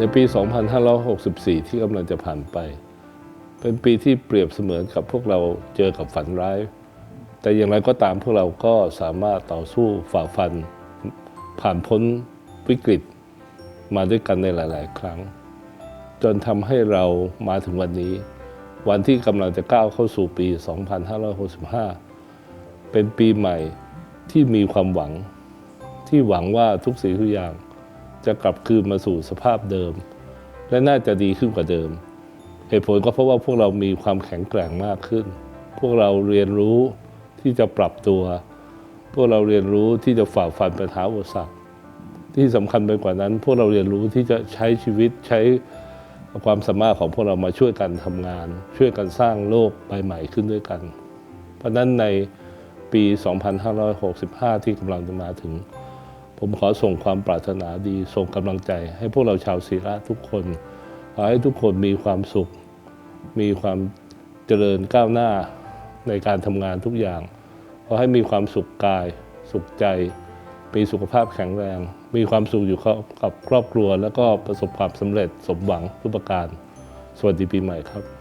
ในปี 2564 ที่กำลังจะผ่านไป เป็นปีที่เปรียบเสมือนกับพวกเราเจอกับฝันร้าย แต่อย่างไรก็ตามพวกเราก็สามารถต่อสู้ฝ่าฟัน ผ่านพ้นวิกฤต มาด้วยกันในหลาย ๆ ครั้ง จนทำให้เรามาถึงวันนี้ วันที่กำลังจะก้าวเข้าสู่ปี 2565 เป็นปีใหม่ที่มีความหวัง ที่หวังว่าทุกสิ่งทุกอย่าง จะกลับคืนมาสู่สภาพเดิม และน่าจะดีขึ้นกว่าเดิม เหตุผลก็เพราะว่าพวกเรามีความแข็งแกร่งมากขึ้น พวกเราเรียนรู้ที่จะปรับตัว พวกเราเรียนรู้ที่จะฝ่าฟันปัญหาอุปสรรคที่สำคัญไปกว่านั้น พวกเราเรียนรู้ที่จะใช้ชีวิตใช้ความสามารถของพวกเรามาช่วยกันทำงาน ช่วยกันสร้างโลกใบใหม่ขึ้นด้วยกัน เพราะนั้นในปี 2565 ที่กำลังจะมาถึง ผมขอส่งความปรารถนาดี ส่งกำลังใจ ให้พวกเราชาวศิระทุกคน ขอให้ทุกคนมีความสุข มีความเจริญก้าวหน้าในการทำงานทุกอย่าง ขอให้มีความสุขกาย สุขใจ มีสุขภาพแข็งแรง มีความสุขอยู่กับครอบครัว แล้วก็ประสบความสำเร็จสมหวังทุกประการ สวัสดีปีใหม่ครับ